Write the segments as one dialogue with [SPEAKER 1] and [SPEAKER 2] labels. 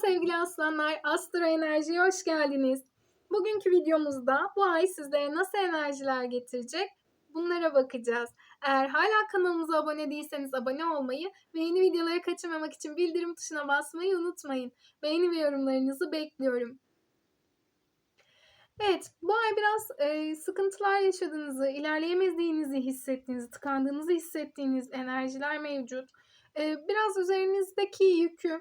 [SPEAKER 1] sevgili aslanlar, Astro Enerji'ye hoş geldiniz. Bugünkü videomuzda bu ay sizlere nasıl enerjiler getirecek bunlara bakacağız. Eğer hala kanalımıza abone değilseniz abone olmayı ve yeni videoları kaçırmamak için bildirim tuşuna basmayı unutmayın. Beğeni ve yorumlarınızı bekliyorum. Evet, bu ay biraz e, sıkıntılar yaşadığınızı, ilerleyemediğinizi hissettiğiniz, tıkandığınızı hissettiğiniz enerjiler mevcut. E, biraz üzerinizdeki yükü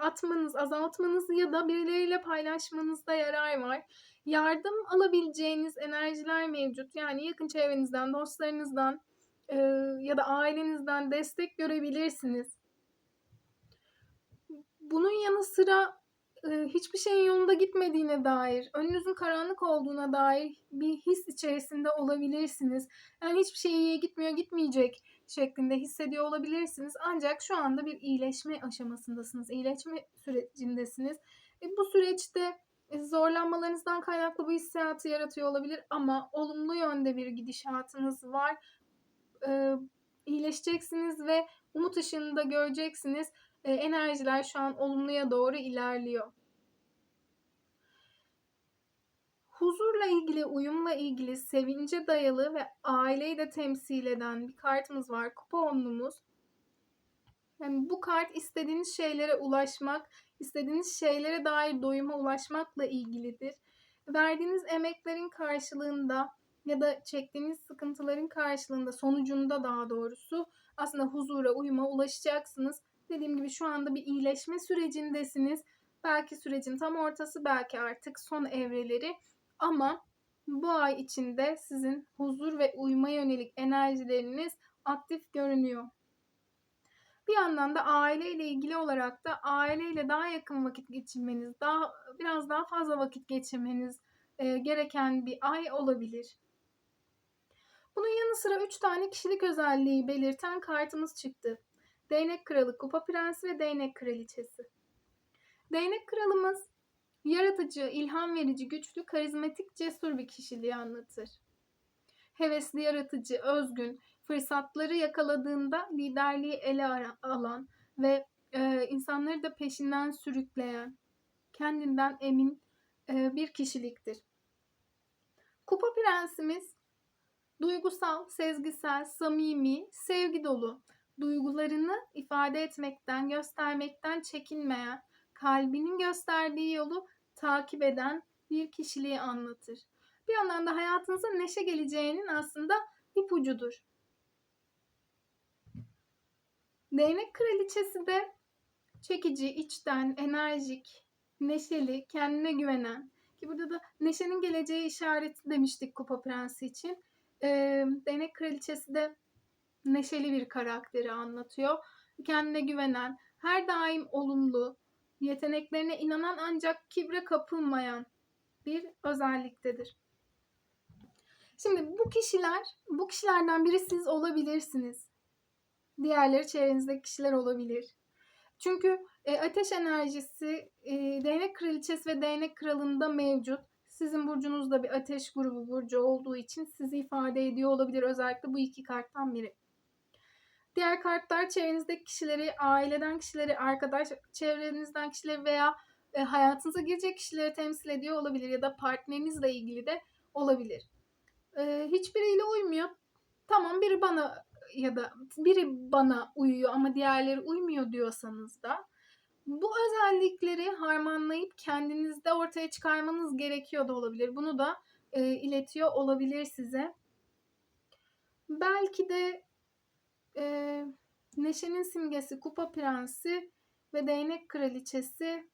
[SPEAKER 1] atmanız, azaltmanız ya da birileriyle paylaşmanızda yarar var. Yardım alabileceğiniz enerjiler mevcut. Yani yakın çevrenizden, dostlarınızdan ya da ailenizden destek görebilirsiniz. Bunun yanı sıra hiçbir şeyin yolunda gitmediğine dair, önünüzün karanlık olduğuna dair bir his içerisinde olabilirsiniz. Yani hiçbir şey iyiye gitmiyor, gitmeyecek şeklinde hissediyor olabilirsiniz. Ancak şu anda bir iyileşme aşamasındasınız, iyileşme sürecindesiniz. E, bu süreçte e, zorlanmalarınızdan kaynaklı bu hissiyatı yaratıyor olabilir ama olumlu yönde bir gidişatınız var. E, iyileşeceksiniz ve umut ışığını da göreceksiniz. E, enerjiler şu an olumluya doğru ilerliyor. Huzurla ilgili, uyumla ilgili, sevince dayalı ve aileyi de temsil eden bir kartımız var. Kupa onlumuz. Yani bu kart istediğiniz şeylere ulaşmak, istediğiniz şeylere dair doyuma ulaşmakla ilgilidir. Verdiğiniz emeklerin karşılığında ya da çektiğiniz sıkıntıların karşılığında, sonucunda daha doğrusu aslında huzura, uyuma ulaşacaksınız. Dediğim gibi şu anda bir iyileşme sürecindesiniz. Belki sürecin tam ortası, belki artık son evreleri. Ama bu ay içinde sizin huzur ve uyuma yönelik enerjileriniz aktif görünüyor. Bir yandan da aileyle ilgili olarak da aileyle daha yakın vakit geçirmeniz, daha biraz daha fazla vakit geçirmeniz e, gereken bir ay olabilir. Bunun yanı sıra 3 tane kişilik özelliği belirten kartımız çıktı. Değnek Kralı, Kupa Prensi ve Değnek Kraliçesi. Değnek Kralımız yaratıcı, ilham verici, güçlü, karizmatik, cesur bir kişiliği anlatır. Hevesli, yaratıcı, özgün, fırsatları yakaladığında liderliği ele alan ve e, insanları da peşinden sürükleyen, kendinden emin e, bir kişiliktir. Kupa Prensimiz duygusal, sezgisel, samimi, sevgi dolu, duygularını ifade etmekten, göstermekten çekinmeyen, kalbinin gösterdiği yolu takip eden bir kişiliği anlatır. Bir yandan da hayatınıza neşe geleceğinin aslında ipucudur. Değnek kraliçesi de çekici, içten, enerjik, neşeli, kendine güvenen ki burada da neşenin geleceği işareti demiştik Kupa Prensi için. Ee, Değnek kraliçesi de neşeli bir karakteri anlatıyor. Kendine güvenen, her daim olumlu, yeteneklerine inanan ancak kibre kapılmayan bir özelliktedir. Şimdi bu kişiler, bu kişilerden biri siz olabilirsiniz. Diğerleri çevrenizdeki kişiler olabilir. Çünkü e, ateş enerjisi e, değnek kraliçesi ve değnek kralında mevcut. Sizin burcunuzda bir ateş grubu burcu olduğu için sizi ifade ediyor olabilir. Özellikle bu iki karttan biri. Diğer kartlar çevrenizdeki kişileri, aileden kişileri, arkadaş çevrenizden kişileri veya e, hayatınıza girecek kişileri temsil ediyor olabilir ya da partnerinizle ilgili de olabilir. E, hiçbiriyle uymuyor. Tamam biri bana ya da biri bana uyuyor ama diğerleri uymuyor diyorsanız da bu özellikleri harmanlayıp kendinizde ortaya çıkarmanız gerekiyor da olabilir. Bunu da e, iletiyor olabilir size. Belki de Neşe'nin simgesi Kupa Prensi ve Değnek Kraliçesi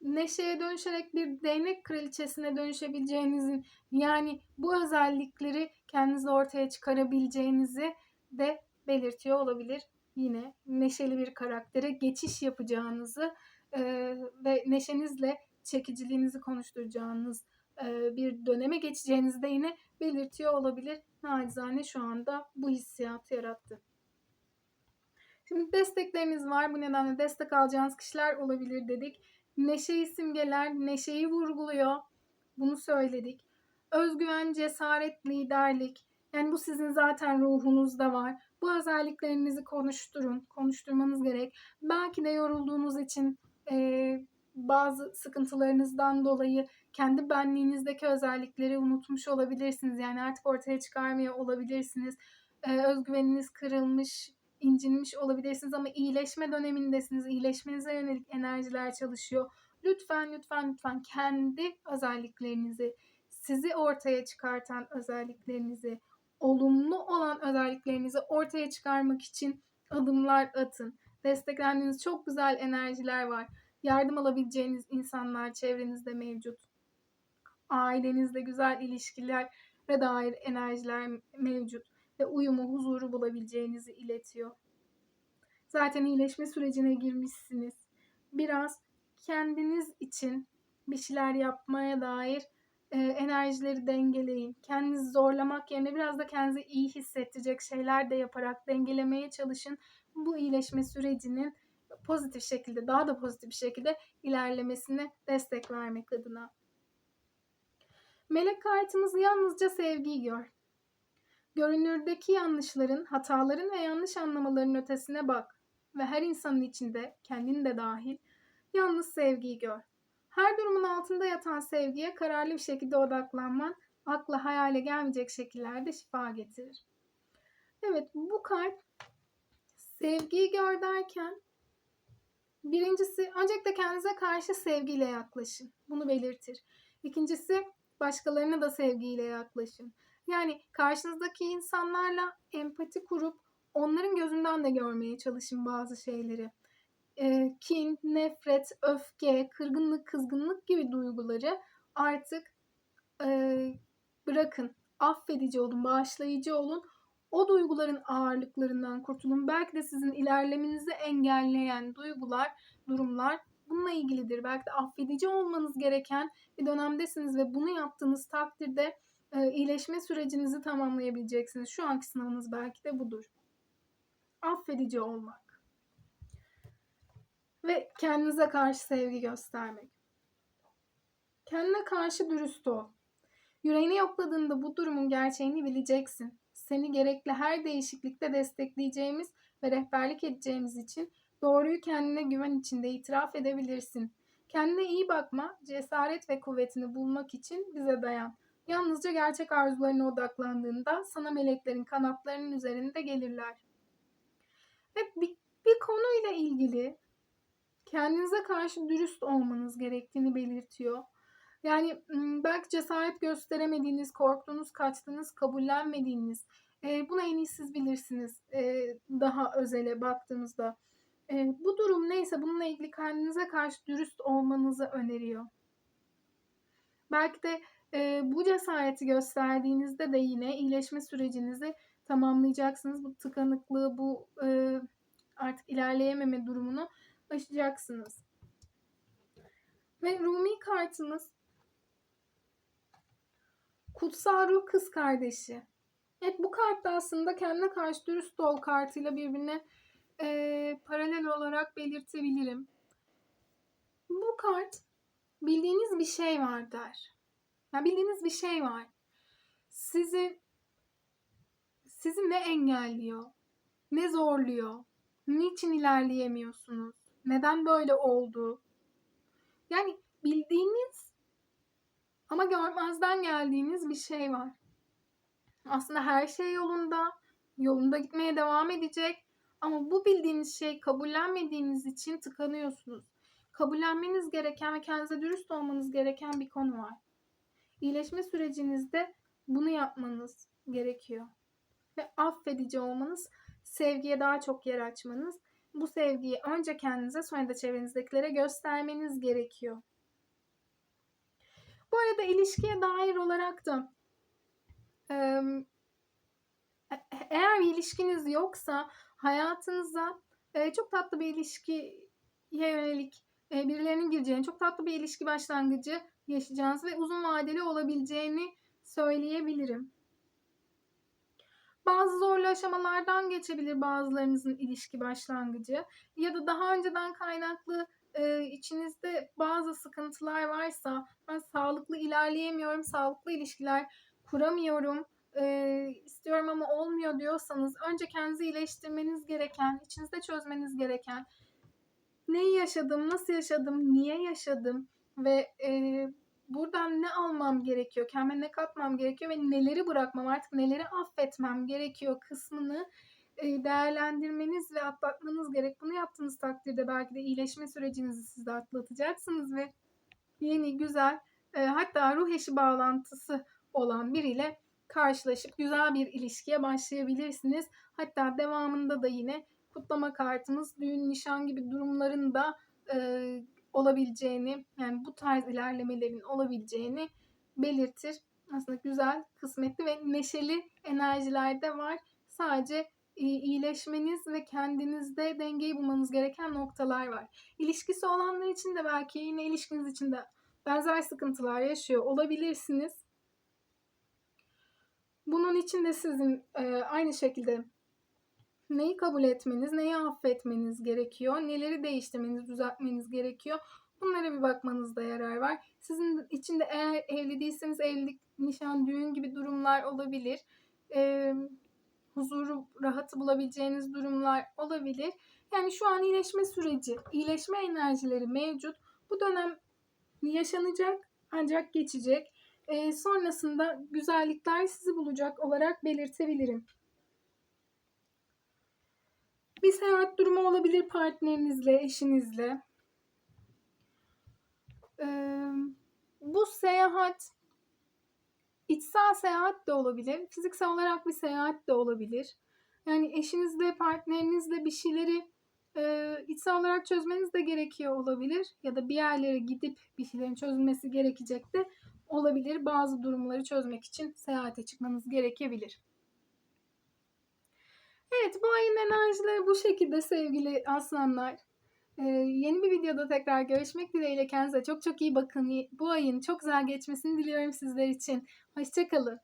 [SPEAKER 1] Neşe'ye dönüşerek bir değnek kraliçesine dönüşebileceğinizin yani bu özellikleri kendinizde ortaya çıkarabileceğinizi de belirtiyor olabilir. Yine neşeli bir karaktere geçiş yapacağınızı e, ve neşenizle çekiciliğinizi konuşturacağınız e, bir döneme geçeceğinizi de yine belirtiyor olabilir. Nacizane şu anda bu hissiyatı yarattı. Şimdi destekleriniz var. Bu nedenle destek alacağınız kişiler olabilir dedik. Neşeyi simgeler, neşeyi vurguluyor. Bunu söyledik. Özgüven, cesaret, liderlik. Yani bu sizin zaten ruhunuzda var. Bu özelliklerinizi konuşturun. Konuşturmanız gerek. Belki de yorulduğunuz için e, bazı sıkıntılarınızdan dolayı kendi benliğinizdeki özellikleri unutmuş olabilirsiniz. Yani artık ortaya çıkarmıyor olabilirsiniz. E, özgüveniniz kırılmış, incinmiş olabilirsiniz ama iyileşme dönemindesiniz. İyileşmenize yönelik enerjiler çalışıyor. Lütfen lütfen lütfen kendi özelliklerinizi, sizi ortaya çıkartan özelliklerinizi, olumlu olan özelliklerinizi ortaya çıkarmak için adımlar atın. Desteklendiğiniz çok güzel enerjiler var. Yardım alabileceğiniz insanlar çevrenizde mevcut. Ailenizde güzel ilişkiler ve dair enerjiler mevcut ve uyumu, huzuru bulabileceğinizi iletiyor. Zaten iyileşme sürecine girmişsiniz. Biraz kendiniz için bir şeyler yapmaya dair e, enerjileri dengeleyin. Kendinizi zorlamak yerine biraz da kendinizi iyi hissettirecek şeyler de yaparak dengelemeye çalışın. Bu iyileşme sürecinin pozitif şekilde, daha da pozitif bir şekilde ilerlemesine destek vermek adına. Melek kartımız yalnızca sevgiyi gör. Görünürdeki yanlışların, hataların ve yanlış anlamaların ötesine bak ve her insanın içinde, kendin de dahil, yalnız sevgiyi gör. Her durumun altında yatan sevgiye kararlı bir şekilde odaklanman, akla hayale gelmeyecek şekillerde şifa getirir. Evet, bu kart sevgiyi gör derken birincisi öncelikle kendinize karşı sevgiyle yaklaşın. Bunu belirtir. İkincisi başkalarına da sevgiyle yaklaşın. Yani karşınızdaki insanlarla empati kurup onların gözünden de görmeye çalışın bazı şeyleri. E, kin, nefret, öfke, kırgınlık, kızgınlık gibi duyguları artık e, bırakın. Affedici olun, bağışlayıcı olun. O duyguların ağırlıklarından kurtulun. Belki de sizin ilerlemenizi engelleyen duygular, durumlar bununla ilgilidir. Belki de affedici olmanız gereken bir dönemdesiniz ve bunu yaptığınız takdirde e, iyileşme sürecinizi tamamlayabileceksiniz. Şu anki sınavınız belki de budur. Affedici olmak. Ve kendinize karşı sevgi göstermek. Kendine karşı dürüst ol. Yüreğini yokladığında bu durumun gerçeğini bileceksin. Seni gerekli her değişiklikte destekleyeceğimiz ve rehberlik edeceğimiz için doğruyu kendine güven içinde itiraf edebilirsin. Kendine iyi bakma, cesaret ve kuvvetini bulmak için bize dayan. Yalnızca gerçek arzularına odaklandığında sana meleklerin kanatlarının üzerinde gelirler. Ve bir, bir konuyla ilgili kendinize karşı dürüst olmanız gerektiğini belirtiyor. Yani belki cesaret gösteremediğiniz, korktuğunuz, kaçtığınız, kabullenmediğiniz, e, buna en iyi siz bilirsiniz e, daha özele baktığımızda. E, bu durum neyse bununla ilgili kendinize karşı dürüst olmanızı öneriyor. Belki de e, bu cesareti gösterdiğinizde de yine iyileşme sürecinizi tamamlayacaksınız. Bu tıkanıklığı, bu e, artık ilerleyememe durumunu aşacaksınız. Ve Rumi kartımız Kutsal Ruh Kız Kardeşi. Evet bu kart da aslında kendine karşı dürüst ol kartıyla birbirine e, paralel olarak belirtebilirim. Bu kart bildiğiniz bir şey var der. Ya bildiğiniz bir şey var. Sizi sizi ne engelliyor? Ne zorluyor? Niçin ilerleyemiyorsunuz? Neden böyle oldu? Yani bildiğiniz ama görmezden geldiğiniz bir şey var. Aslında her şey yolunda, yolunda gitmeye devam edecek ama bu bildiğiniz şey kabullenmediğiniz için tıkanıyorsunuz. Kabullenmeniz gereken ve kendinize dürüst olmanız gereken bir konu var. İyileşme sürecinizde bunu yapmanız gerekiyor. Ve affedici olmanız, sevgiye daha çok yer açmanız, bu sevgiyi önce kendinize sonra da çevrenizdekilere göstermeniz gerekiyor. Bu arada ilişkiye dair olarak da eğer bir ilişkiniz yoksa hayatınıza çok tatlı bir ilişkiye yönelik birilerinin gireceğini, çok tatlı bir ilişki başlangıcı yaşayacağınız ve uzun vadeli olabileceğini söyleyebilirim. Bazı zorlu aşamalardan geçebilir bazılarınızın ilişki başlangıcı ya da daha önceden kaynaklı e, içinizde bazı sıkıntılar varsa ben sağlıklı ilerleyemiyorum, sağlıklı ilişkiler kuramıyorum, e, istiyorum ama olmuyor diyorsanız önce kendinizi iyileştirmeniz gereken, içinizde çözmeniz gereken neyi yaşadım, nasıl yaşadım, niye yaşadım ve e, buradan ne almam gerekiyor, kendime ne katmam gerekiyor ve neleri bırakmam, artık neleri affetmem gerekiyor kısmını e, değerlendirmeniz ve atlatmanız gerek. Bunu yaptığınız takdirde belki de iyileşme sürecinizi siz de atlatacaksınız ve yeni, güzel, e, hatta ruh eşi bağlantısı olan biriyle karşılaşıp güzel bir ilişkiye başlayabilirsiniz. Hatta devamında da yine kutlama kartımız düğün, nişan gibi durumların da e, olabileceğini, yani bu tarz ilerlemelerin olabileceğini belirtir. Aslında güzel, kısmetli ve neşeli enerjiler de var. Sadece e, iyileşmeniz ve kendinizde dengeyi bulmanız gereken noktalar var. İlişkisi olanlar için de belki yine ilişkiniz için de benzer sıkıntılar yaşıyor olabilirsiniz. Bunun için de sizin e, aynı şekilde neyi kabul etmeniz, neyi affetmeniz gerekiyor, neleri değiştirmeniz, düzeltmeniz gerekiyor. Bunlara bir bakmanızda yarar var. Sizin için de eğer evli değilseniz evlilik, nişan, düğün gibi durumlar olabilir. E, huzuru, rahatı bulabileceğiniz durumlar olabilir. Yani şu an iyileşme süreci, iyileşme enerjileri mevcut. Bu dönem yaşanacak ancak geçecek. E, sonrasında güzellikler sizi bulacak olarak belirtebilirim. Bir seyahat durumu olabilir partnerinizle, eşinizle. Ee, bu seyahat içsel seyahat de olabilir, fiziksel olarak bir seyahat de olabilir. Yani eşinizle, partnerinizle bir şeyleri e, içsel olarak çözmeniz de gerekiyor olabilir. Ya da bir yerlere gidip bir şeylerin çözülmesi gerekecek de olabilir. Bazı durumları çözmek için seyahate çıkmanız gerekebilir. Evet bu ayın enerjileri bu şekilde sevgili aslanlar. Ee, yeni bir videoda tekrar görüşmek dileğiyle kendinize çok çok iyi bakın. Bu ayın çok güzel geçmesini diliyorum sizler için. Hoşçakalın.